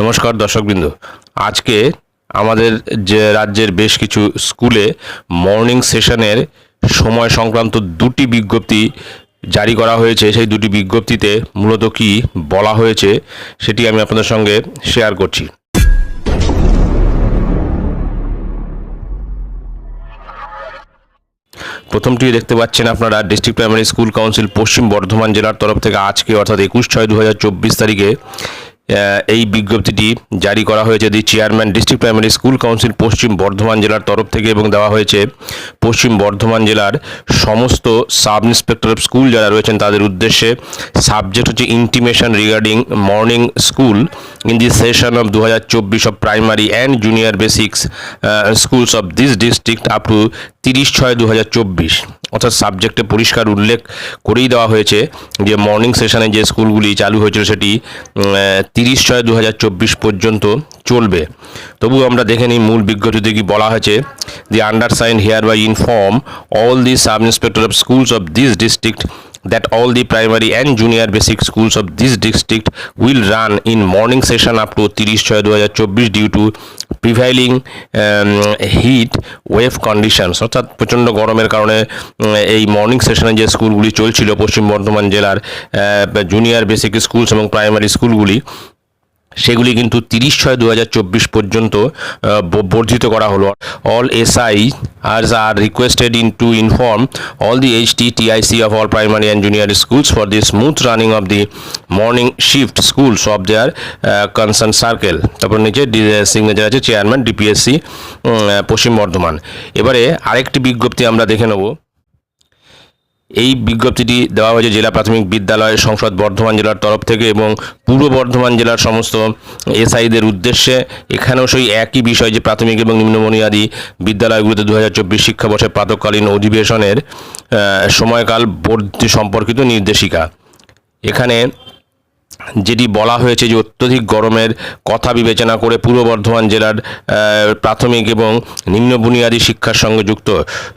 নমস্কার দর্শকবৃন্দ। আজকে আমাদের যে রাজ্যের বেশ কিছু স্কুলে মর্নিং সেশনের সময় সংক্রান্ত দুটি বিজ্ঞপ্তি জারি করা হয়েছে। সেই দুটি বিজ্ঞপ্তিতে মূলত কি বলা হয়েছে সেটি আমি আপনাদের সঙ্গে শেয়ার করছি। প্রথমটি দেখতে পাচ্ছেন আপনারা district primary school council Paschim Bardhaman জেলার তরফ থেকে আজকে, অর্থাৎ একুশ ছয় দু তারিখে এই বিজ্ঞপ্তিটি জারি করা হয়েছে। The chairman district primary school council Paschim Bardhaman জেলার তরফ থেকে এবং দেওয়া হয়েছে। পশ্চিম বর্ধমান জেলার সমস্ত সাব ইন্সপেক্টর অফ স্কুল যারা রয়েছেন, তাদের উদ্দেশ্যে সাবজেক্ট হচ্ছে intimation regarding morning school in the session of দু হাজার চব্বিশ of primary and junior basics schools of this district up to তিরিশ ছয় দু হাজার চব্বিশ। অর্থাৎ সাবজেক্টে পরিষ্কার উল্লেখ করেই দেওয়া হয়েছে যে মর্নিং সেশনে যে স্কুলগুলি চালু হয়েছিল সেটি তিরিশ ছয় দু পর্যন্ত চলবে। তবু আমরা দেখে নিই মূল বিজ্ঞপ্তিতে কি বলা হয়েছে। The undersigned hereby inform all the sub inspector of schools of this district that all the primary and junior basic schools of this district will run in morning session up to 30 ছয় দু হাজার চব্বিশ due to prevailing heat wave conditions অর্থাৎ প্রচণ্ড গরমের কারণে এই morning সেশনে যে স্কুলগুলি চলছিল পশ্চিম বর্ধমান জেলার জুনিয়র বেসিক স্কুলস এবং প্রাইমারি স্কুলগুলি সেগুলি কিন্তু তিরিশ ছয় দু পর্যন্ত বর্ধিত করা হলো। All SI are are requested in to inform all the H TIC of all primary and junior schools for the smooth running of the morning shift schools of their concern circle তারপর নিচে signature আছে chairman DPSC পশ্চিম বর্ধমান। এবারে আরেকটি বিজ্ঞপ্তি আমরা দেখে নেব। এই বিজ্ঞপ্তিটি দেওয়া হয়েছে জেলা প্রাথমিক বিদ্যালয় সংসদ বর্ধমান জেলার তরফ থেকে এবং পূর্ব বর্ধমান জেলার সমস্ত এসআইদের উদ্দেশ্যে এখানেও সেই একই বিষয় যে প্রাথমিক এবং নিম্নবুনিয়াদী বিদ্যালয়গুলিতে দু হাজার চব্বিশ শিক্ষাবর্ষের প্রাতকালীন অধিবেশনের সময়কাল সম্পর্কিত নির্দেশিকা। এখানে যেটি বলা হয়েছে যে অত্যধিক গরমের কথা বিবেচনা করে পূর্ব বর্ধমান জেলার প্রাথমিক এবং নিম্ন বুনিয়াদী শিক্ষার সঙ্গে যুক্ত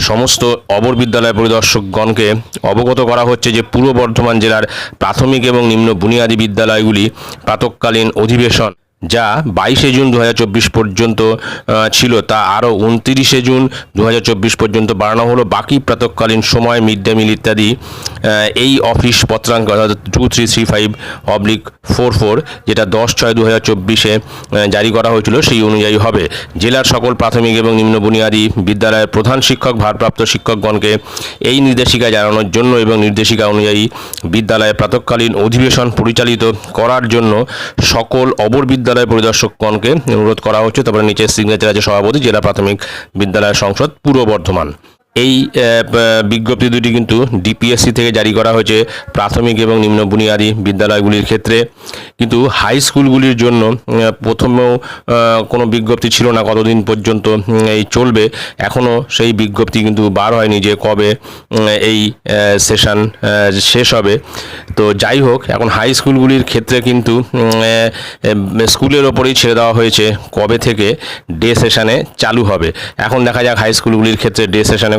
সমস্ত অবর বিদ্যালয় পরিদর্শকগণকে অবগত করা হচ্ছে যে পূর্ব বর্ধমান জেলার প্রাথমিক এবং নিম্ন বুনিয়াদী বিদ্যালয়গুলি প্রাতকালীন অধিবেশন যা বাইশে জুন দু হাজার চব্বিশ পর্যন্ত ছিল। তা আরও উনতিরিশে জুন দু হাজার চব্বিশ পর্যন্ত বাড়ানো হলো। বাকি প্রাতকালীন সময়, মিড ডে মিল ইত্যাদি এই অফিস পত্রাঙ্ক অর্থাৎ two three three five oblique four four যেটা দশ ছয় দু হাজার চব্বিশে জারি করা হয়েছিল, সেই অনুযায়ী হবে। জেলার সকল প্রাথমিক এবং নিম্ন বুনিয়াদী বিদ্যালয়ের প্রধান শিক্ষক, ভারপ্রাপ্ত শিক্ষকগণকে এই নির্দেশিকা জানানোর জন্য এবং নির্দেশিকা অনুযায়ী বিদ্যালয়ে প্রাতকালীন অধিবেশন পরিচালিত করার জন্য সকল অবর বিদ্যালয় পরিদর্শকগণকে অনুরোধ করা হচ্ছে। তারপরে নিচে সিগনেচার আছে সভাপতি, জেলা প্রাথমিক বিদ্যালয় সংসদ, পূর্ব বর্ধমান। এই বিজ্ঞপ্তি দুটি কিন্তু ডিপিএসসি থেকে জারি করা হয়েছে প্রাথমিক এবং নিম্ন বুনিয়াদী বিদ্যালয়গুলির ক্ষেত্রে। কিন্তু হাই স্কুলগুলির জন্য প্রথমেও কোনো বিজ্ঞপ্তি ছিল না কতদিন পর্যন্ত এই চলবে। এখনও সেই বিজ্ঞপ্তি কিন্তু বার হয়নি যে কবে এই সেশন শেষ হবে। তো যাই হোক, এখন হাই স্কুলগুলির ক্ষেত্রে কিন্তু স্কুলের ওপরেই ছেড়ে দেওয়া হয়েছে কবে থেকে ডে সেশানে চালু হবে। এখন দেখা যাক হাই স্কুলগুলির ক্ষেত্রে ডে সেশনে